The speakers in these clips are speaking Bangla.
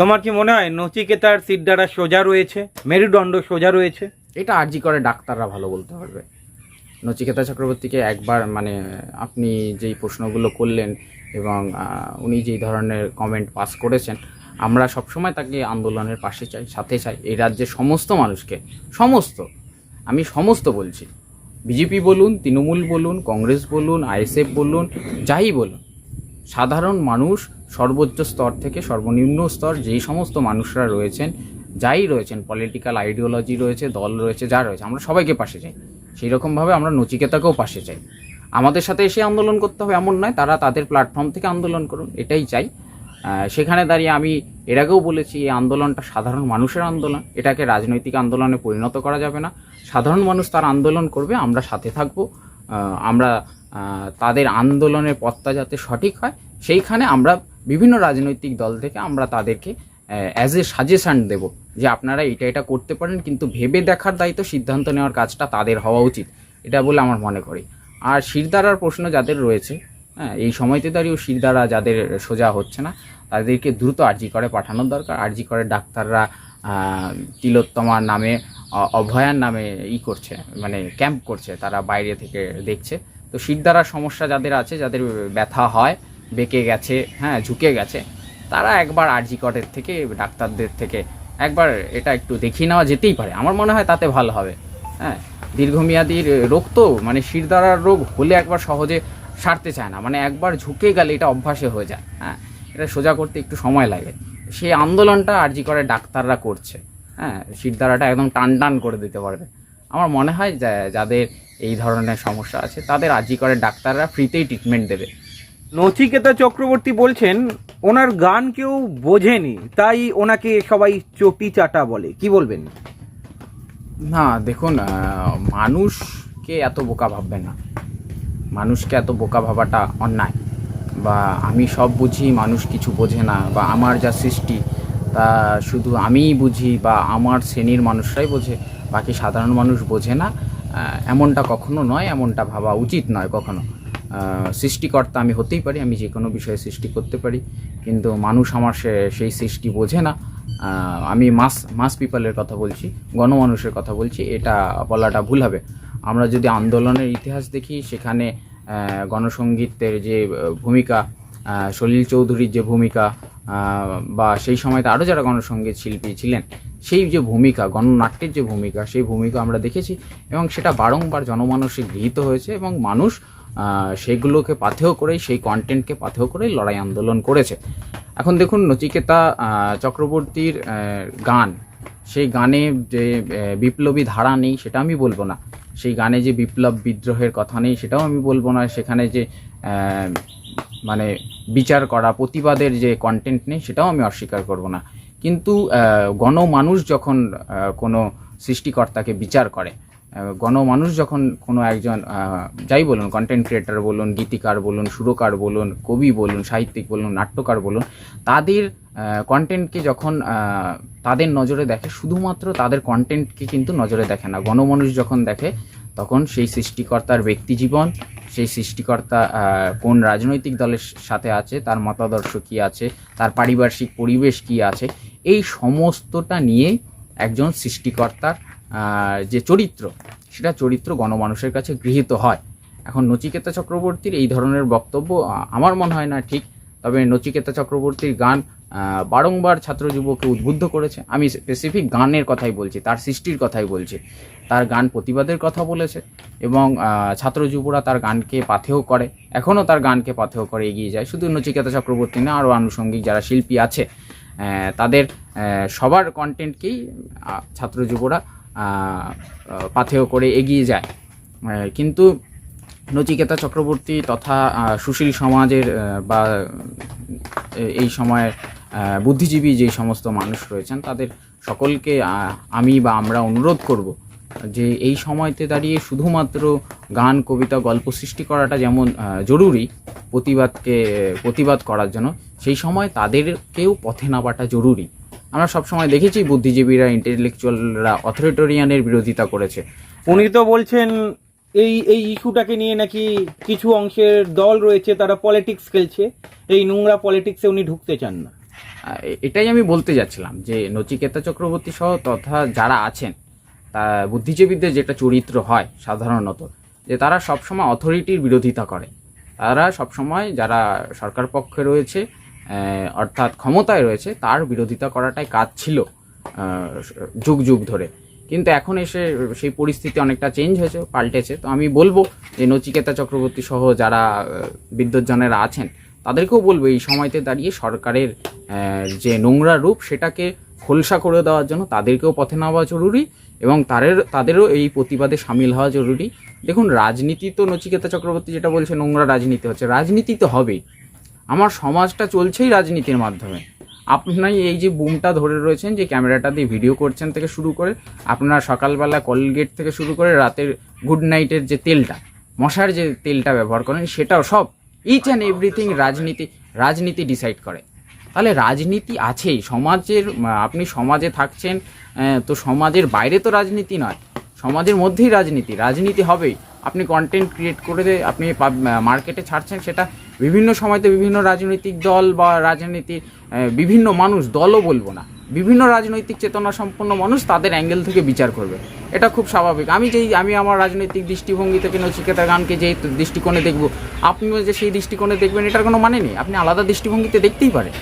তোমার কি মনে হয় নচিকেতার সিদ্ধারা সোজা রয়েছে? মেরুদণ্ড সোজা রয়েছে? এটা আরজি করে ডাক্তাররা ভালো বলতে পারবে। নচিকেতা চক্রবর্তীকে একবার মানে আপনি যেই প্রশ্নগুলো করলেন এবং উনি যেই ধরনের কমেন্ট পাস করেছেন, আমরা সবসময় তাকে আন্দোলনের পাশে চাই, সাথে চাই। এই রাজ্যের সমস্ত মানুষকে, সমস্ত, আমি সমস্ত বলছি। বিজেপি বলুন, তৃণমূল বলুন, কংগ্রেস বলুন, আইএসএফ বলুন, যাই বলুন। সাধারণ মানুষ সর্বোচ্চ স্তর থেকে সর্বনিম্ন স্তর যেই সমস্ত মানুষরা রয়েছেন, যাই রয়েছেন পলিটিক্যাল আইডিওলজি রয়েছে, দল রয়েছে, যা রয়েছে, আমরা সবাইকে পাশে চাই। সেই রকমভাবে আমরা নচিকেতাকেও পাশে চাই। আমাদের সাথে এসে আন্দোলন করতে হবে এমন নয়, তারা তাদের প্ল্যাটফর্ম থেকে আন্দোলন করুন, এটাই চাই। সেখানে দাঁড়িয়ে আমি এর আগেও বলেছি, এই আন্দোলনটা সাধারণ মানুষের আন্দোলন, এটাকে রাজনৈতিক আন্দোলনে পরিণত করা যাবে না। সাধারণ মানুষ তার আন্দোলন করবে, আমরা সাথে থাকব। আমরা তাদের আন্দোলনের পথটা যাতে সঠিক হয়, সেইখানে আমরা বিভিন্ন রাজনৈতিক দল থেকে আমরা তাদেরকে অ্যাজ এ সাজেশন দেব যে আপনারা এটা এটা করতে পারেন, কিন্তু ভেবে দেখার দায়িত্ব, সিদ্ধান্ত নেওয়ার কাজটা তাদের হওয়া উচিত। এটা বলে আমার মনে করি। আর শিরদারার প্রশ্ন যাদের রয়েছে হ্যাঁ এই সময়তে দাঁড়িয়েও শিরদারা যাদের সোজা হচ্ছে না, তাদেরকে দ্রুত আর্জি করে পাঠানোর দরকার। আর্জি করে ডাক্তাররা তিলোত্তমার নামে অভয়ার নামে ই করছে মানে ক্যাম্প করছে, তারা বাইরে থেকে দেখছে। তো শিরদারার সমস্যা যাদের আছে, যাদের ব্যথা হয়, বেঁকে গেছে হ্যাঁ ঝুঁকে গেছে, তারা একবার আরজি কটের থেকে, ডাক্তারদের থেকে একবার এটা একটু দেখিয়ে নেওয়া যেতেই পারে। আমার মনে হয় তাতে ভালো হবে। হ্যাঁ দীর্ঘমেয়াদীর রোগ তো মানে শিরদারার রোগ হলে একবার সহজে সারতে চায় না। মানে একবার ঝুঁকে গেলে এটা অভ্যাসে হয়ে যায়। হ্যাঁ এটা সোজা করতে একটু সময় লাগে। সেই আন্দোলনটা আরজি করে ডাক্তাররা করছে। হ্যাঁ শিরদারাটা একদম টান টান করে দিতে পারবে। আমার মনে হয় যে যাদের এই ধরনের সমস্যা আছে তাদের আরজি করে ডাক্তাররা ফ্রিতেই ট্রিটমেন্ট দেবে। নচিকেতা চক্রবর্তী বলছেন ওনার গান কেউ বোঝেনি তাই ওনাকে সবাই চটি চাটা বলে। কি বলবেন? না দেখুন মানুষকে এত বোকা ভাববেন না। মানুষকে এত বোকা ভাবাটা অন্যায়। বা আমি সব বুঝি মানুষ কিছু বোঝে না বা আমার যা সৃষ্টি তা শুধু আমিই বুঝি বা আমার শ্রেণির মানুষরাই বোঝে। বাকি সাধারণ মানুষ বোঝে না এমনটা কখনো নয়, এমনটা ভাবা উচিত নয় কখনো। সৃষ্টিকর্তা আমি হতেই পারি, আমি যে কোনো বিষয়ে সৃষ্টি করতে পারি, কিন্তু মানুষ আমার সে- সেই সৃষ্টি বোঝে না। আমি মাস মাস পিপলের কথা বলছি, গণমানুষের কথা বলছি, এটা বলাটা ভুল হবে। আমরা যদি আন্দোলনের ইতিহাস দেখি, সেখানে গণসঙ্গীতের যে ভূমিকা সলিল চৌধুরীর যে ভূমিকা বা সেই সময়তে আরও যারা গণসঙ্গীত শিল্পী ছিলেন সেই যে ভূমিকা, গণনাট্যের যে ভূমিকা, সেই ভূমিকা আমরা দেখেছি এবং সেটা বারংবার জনমানসে গৃহীত হয়েছে এবং মানুষ সেগুলোকে পাথেয় করেই, সেই কন্টেন্টকে পাথেয় করেই লড়াই আন্দোলন করেছে। এখন দেখুন নচিকেতা চক্রবর্তীর গান। সেই গানে যে বিপ্লবী ধারা নেই সেটা আমি বলব না। সেই গানে যে বিপ্লব বিদ্রোহের কথা নেই সেটাও আমি বলব না। সেখানে যে মানে বিচার করা, প্রতিবাদের যে কন্টেন্ট নেই সেটাও আমি অস্বীকার করব না। কিন্তু গণমানুষ যখন কোনো সৃষ্টিকর্তাকে বিচার করে গণমানুষ যখন কোনো একজন যাই বলুন কন্টেন্ট ক্রিয়েটার বলুন, গীতিকার বলুন, সুরকার বলুন, কবি বলুন, সাহিত্যিক বলুন, নাট্যকার বলুন, তাদের কন্টেন্টকে যখন তাদের নজরে দেখে, শুধুমাত্র তাদের কন্টেন্টকে কিন্তু নজরে দেখে না। গণমানুষ যখন দেখে, তখন সেই সৃষ্টিকর্তার ব্যক্তিজীবন, সেই সৃষ্টিকর্তা কোন রাজনৈতিক দলের সাথে আছে, তার মতাদর্শ কী আছে, তার পারিপার্শ্বিক পরিবেশ কী আছে এই সমস্তটা নিয়ে একজন সৃষ্টিকর্তার যে চরিত্র, সেটা চরিত্র গণমানুষের কাছে গৃহীত হয়। এখন নচিকেতা চক্রবর্তীর এই ধরনের বক্তব্য আমার মনে হয় না ঠিক, তবে নচিকেতা চক্রবর্তীর গান বারংবার ছাত্র যুবককে উদ্বুদ্ধ করেছে। আমি স্পেসিফিক গানের কথাই বলছি, তার সৃষ্টির কথাই বলছি। তার গান প্রতিবাদের কথা বলেছে এবং ছাত্র যুবরা তার গানকে পাথেয় করে। এখনও তার গানকে পাথেয় করে এগিয়ে যায়। শুধু নচিকেতা চক্রবর্তী না, আরও আনুষঙ্গিক যারা শিল্পী আছে তাদের সবার কন্টেন্টকেই ছাত্র যুবরা পাথেয় করে এগিয়ে যায়। কিন্তু নচিকেতা চক্রবর্তী তথা সুশীল সমাজের বা এই সময়ের বুদ্ধিজীবী যে সমস্ত মানুষ রয়েছেন, তাদের সকলকে আমি বা আমরা অনুরোধ করব যে এই সময়তে দাঁড়িয়ে শুধুমাত্র গান, কবিতা, গল্প সৃষ্টি করাটা যেমন জরুরি, প্রতিবাদকে, প্রতিবাদ করার জন্য সেই সময় তাদেরকেও পথে নামাটা জরুরি। আমরা সবসময় দেখেছি বুদ্ধিজীবীরা ইন্টেলেকচুয়ালরা অথরিটোরিয়ানের বিরোধিতা করেছে। উনি তো বলছেন এই এই ইস্যুটাকে নিয়ে নাকি কিছু অংশের দল রয়েছে তারা পলিটিক্স খেলছে। এই নোংরা পলিটিক্সে উনি ঢুকতে চান না। এটাই আমি বলতে যাচ্ছিলাম যে নচিকেতা চক্রবর্তী সহ তথা যারা আছেন তা বুদ্ধিজীবীদের যেটা চরিত্র হয় সাধারণত যে তারা সবসময় অথরিটির বিরোধিতা করে। তারা সবসময় যারা সরকার পক্ষে রয়েছে অর্থাৎ ক্ষমতায় রয়েছে, তার বিরোধিতা করাটাই কাজ ছিল যুগ যুগ ধরে। কিন্তু এখন এসে সেই পরিস্থিতি অনেকটা চেঞ্জ হয়েছে, পাল্টেছে। তো আমি বলব যে নচিকেতা চক্রবর্তী সহ যারা বিদ্যুৎজনেরা আছেন, তাদেরকেও বলব এই সময়তে দাঁড়িয়ে সরকারের যে নোংরা রূপ, সেটাকে খোলসা করে দেওয়ার জন্য তাদেরকেও পথে নেওয়া জরুরি এবং তাদের তাদেরও এই প্রতিবাদে সামিল হওয়া জরুরি। দেখুন, রাজনীতি তো নচিকেতা চক্রবর্তী যেটা বলছে, নোংরা রাজনীতি হচ্ছে। রাজনীতি তো হবেই। আমার সমাজটা চলছেই রাজনীতির মাধ্যমে। আপনি এই যে বুমটা ধরে রয়েছেন, যে ক্যামেরাটা দিয়ে ভিডিও করছেন থেকে শুরু করে, আপনার সকালবেলা কলগেট থেকে শুরু করে রাতের গুড নাইটের যে তেলটা, মশার যে তেলটা ব্যবহার করেন, সেটাও সব ইচ অ্যান্ড এভরিথিং রাজনীতি রাজনীতি ডিসাইড করে। তাহলে রাজনীতি আছেই। সমাজের, আপনি সমাজে থাকছেন তো সমাজের বাইরে তো রাজনীতি নয়, সমাজের মধ্যেই রাজনীতি। রাজনীতি হবেই। আপনি কন্টেন্ট ক্রিয়েট করে আপনি মার্কেটে ছাড়ছেন সেটা বিভিন্ন সময়তে বিভিন্ন রাজনৈতিক দল বা রাজনীতির আহ, বিভিন্ন মানুষ দলও বলব না বিভিন্ন রাজনৈতিক চেতনা সম্পন্ন মানুষ তাদের অ্যাঙ্গেল থেকে বিচার করবে। এটা খুব স্বাভাবিক। আমি যেই আমি আমার রাজনৈতিক দৃষ্টিভঙ্গি থেকে নচিকেতা গানকে যেই দৃষ্টিকোণে দেখব আপনিও যে সেই দৃষ্টিকোণে দেখবেন এটার কোনো মানে নেই। আপনি আলাদা দৃষ্টিভঙ্গিতে দেখতেই পারেন।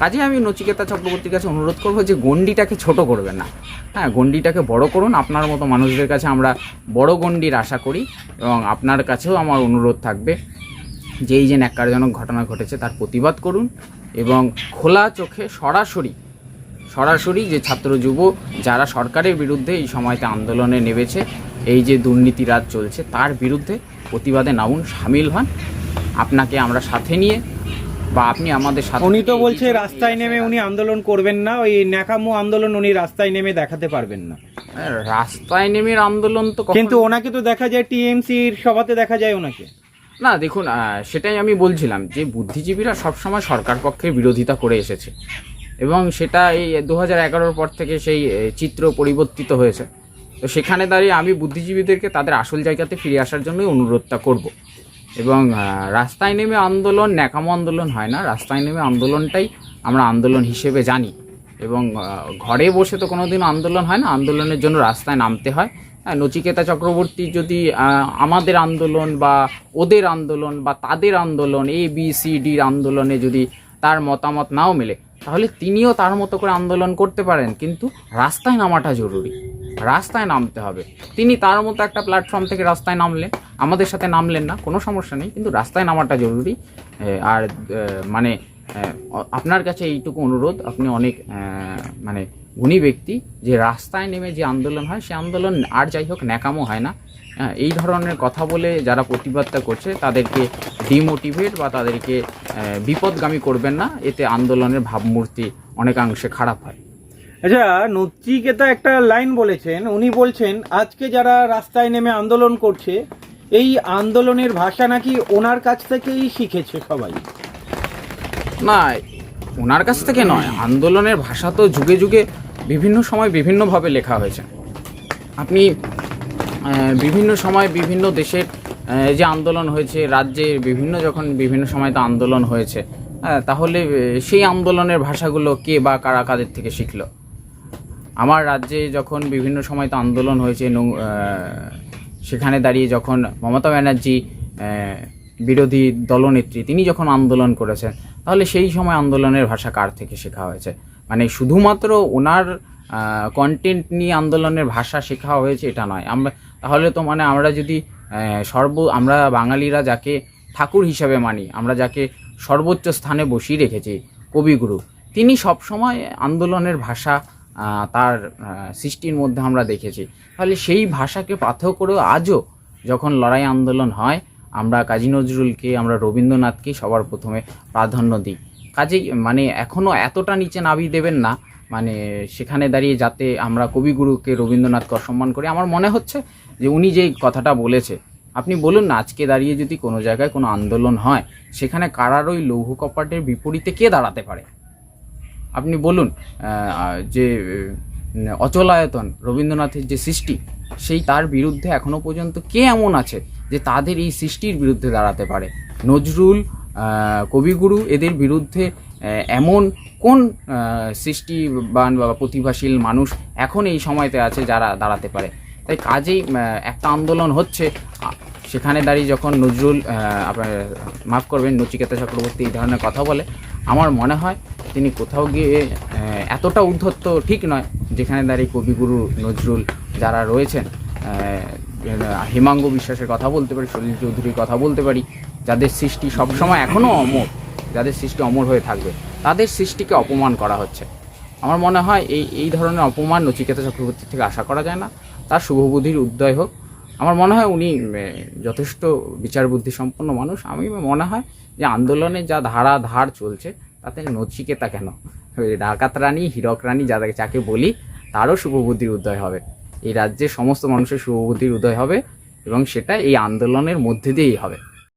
কাজে আমি নচিকেতা চক্রবর্তীর কাছে অনুরোধ করব যে গণ্ডিটাকে ছোট করবেন না। হ্যাঁ গণ্ডিটাকে বড় করুন। আপনার মতো মানুষদের কাছে আমরা বড় গণ্ডির আশা করি এবং আপনার কাছেও আমার অনুরোধ থাকবে যে এই যে ন্যাক্কারজনক ঘটনা ঘটেছে তার প্রতিবাদ করুন এবং খোলা চোখে সরাসরি সরাসরি যে ছাত্র যুব যারা সরকারের বিরুদ্ধে এই সময়তে আন্দোলনে নেমেছে, এই যে দুর্নীতি রাজ চলছে তার বিরুদ্ধে প্রতিবাদে নামুন, সামিল হন। আপনাকে আমরা সাথে নিয়ে বা আপনি আমাদের সাথে উনি তো বলছে রাস্তায় নেমে উনি আন্দোলন করবেন না ওই ন্যাকামো আন্দোলন উনি রাস্তায় নেমে দেখাতে পারবেন না। হ্যাঁ, রাস্তায় নেমে আন্দোলন তো কিন্তু ওনাকে তো দেখা যায় টিএমসির সভাতে দেখা যায় ওনাকে। না দেখুন সেটাই আমি বলছিলাম যে বুদ্ধিজীবীরা সবসময় সরকার পক্ষের বিরোধিতা করে এসেছে এবং সেটা এই দু হাজার এগারোর পর থেকে সেই চিত্র পরিবর্তিত হয়েছে। তো সেখানে দাঁড়িয়ে আমি বুদ্ধিজীবীদেরকে তাদের আসল জায়গাতে ফিরে আসার জন্যই অনুরোধটা করব। এবং রাস্তায় নেমে আন্দোলন ন্যাকামো আন্দোলন হয় না। রাস্তায় নেমে আন্দোলনটাই আমরা আন্দোলন হিসেবে জানি। এবং ঘরে বসে তো কোনোদিন আন্দোলন হয় না। আন্দোলনের জন্য রাস্তায় নামতে হয়। হ্যাঁ, নচিকেতা চক্রবর্তী যদি আমাদের আন্দোলন বা ওদের আন্দোলন বা তাদের আন্দোলন এ বি সি ডির আন্দোলনে যদি তার মতামত নাও মেলে তাহলে তিনিও তার মতো করে আন্দোলন করতে পারেন। কিন্তু রাস্তায় নামাটা জরুরি। রাস্তায় নামতে হবে। তিনি তার মতো একটা প্ল্যাটফর্ম থেকে রাস্তায় নামলেন। আমাদের সাথে নামলেন না, কোনো সমস্যা নেই, কিন্তু রাস্তায় নামাটা জরুরি। আর মানে আপনার কাছে এইটুকু অনুরোধ, আপনি অনেক মানে গুণী ব্যক্তি, যে রাস্তায় নেমে যে আন্দোলন হয়, সে আন্দোলন আর যাই হোক ন্যাকামো হয় না। এই ধরনের কথা বলে যারা প্রতিবাদটা করছে, তাদেরকে ডিমোটিভেট বা তাদেরকে বিপদগামী করবেন না, এতে আন্দোলনের ভাবমূর্তি অনেকাংশে খারাপ হয়। আচ্ছা নচিকেতা একটা লাইন বলেছেন, উনি বলছেন, আজকে যারা রাস্তায় নেমে আন্দোলন করছে এই আন্দোলনের ভাষা নাকি ওনার কাছ থেকেই শিখেছে সবাই? না ওনার কাছ থেকে নয়। আন্দোলনের ভাষা তো যুগে যুগে বিভিন্ন সময় বিভিন্নভাবে লেখা হয়েছে। আপনি বিভিন্ন সময় বিভিন্ন দেশের যে আন্দোলন হয়েছে রাজ্যে বিভিন্ন যখন বিভিন্ন সময় তো আন্দোলন হয়েছে হ্যাঁ, তাহলে সেই আন্দোলনের ভাষাগুলো কে বা কারা কাদের থেকে শিখলো? আমার রাজ্যে যখন বিভিন্ন সময় তো আন্দোলন হয়েছে সেখানে দাঁড়িয়ে যখন মমতা ব্যানার্জি বিরোধী দলনেত্রী, তিনি যখন আন্দোলন করেছেন, তাহলে সেই সময় আন্দোলনের ভাষা কার থেকে শেখা হয়েছে? মানে শুধুমাত্র ওনার কন্টেন্ট নিয়ে আন্দোলনের ভাষা শেখা হয়েছে এটা নয়। আমরা তাহলে তো মানে আমরা যদি সর্ব, আমরা বাঙালিরা যাকে ঠাকুর হিসাবে মানি, আমরা যাকে সর্বোচ্চ স্থানে বসিয়ে রেখেছি, কবিগুরু, তিনি সবসময় আন্দোলনের ভাষা তার সৃষ্টির মধ্যে আমরা দেখেছি। তাহলে সেই ভাষাকে পাথেয় করেও আজও যখন লড়াই আন্দোলন হয়, আমরা কাজী নজরুলকে, আমরা রবীন্দ্রনাথকে সবার প্রথমে প্রাধান্য দিই। কাজেই মানে এখনও এতটা নিচে নাবি দেবেন না মানে সেখানে দাঁড়িয়ে যাতে আমরা কবিগুরুকে রবীন্দ্রনাথকে অসম্মান করি। আমার মনে হচ্ছে যে উনি যেই কথাটা বলেছে, আপনি বলুন না, আজকে দাঁড়িয়ে যদি কোনো জায়গায় কোনো আন্দোলন হয়, সেখানে কারার ওই লৌহ কপাটের বিপরীতে কে দাঁড়াতে পারে? আপনি বলুন যে অচলায়তন রবীন্দ্রনাথের যে সৃষ্টি, সেই তার বিরুদ্ধে এখনও পর্যন্ত কে এমন আছে যে তাদের এই সৃষ্টির বিরুদ্ধে দাঁড়াতে পারে? নজরুল কবিগুরু এদের বিরুদ্ধে এমন কোন সৃষ্টিবান বা প্রতিভাশীল মানুষ এখন এই সময়তে আছে যারা দাঁড়াতে পারে? তাই কাজেই একটা আন্দোলন হচ্ছে। সেখানে দাঁড়িয়ে যখন নজরুল আপনার, মাফ করবেন, নচিকেতা চক্রবর্তী এই ধরনের কথা বলে আমার মনে হয় তিনি কোথাও গিয়ে এতটা উদ্ধত্ত ঠিক নয় যেখানে দাঁড়িয়ে কবিগুরু নজরুল যারা রয়েছেন হিমাঙ্গ বিশ্বাসের কথা বলতে পারি সলিল চৌধুরীর কথা বলতে পারি, যাদের সৃষ্টি সবসময় এখনও অমর, যাদের সৃষ্টি অমর হয়ে থাকবে, তাদের সৃষ্টিকে অপমান করা হচ্ছে। আমার মনে হয় এই এই ধরনের অপমান নচিকেতা চক্রবর্তী থেকে আশা করা যায় না, তার শুভবুদ্ধির উদয় হোক। আমার মনে হয় উনি যথেষ্ট বিচার বুদ্ধি সম্পন্ন মানুষ। আমি মনে হয় যে আন্দোলনে যা ধারা ধার চলছে, তাতে নচিকেতা কেন? ডাকাত রানী, হীরক রানী যাদের যাকে বলি, তারও শুভবুদ্ধির উদয় হবে। এই রাজ্যে সমস্ত মানুষের শুভবুদ্ধির উদয় হবে এবং সেটা এই আন্দোলনের মধ্যে দিয়েই হবে।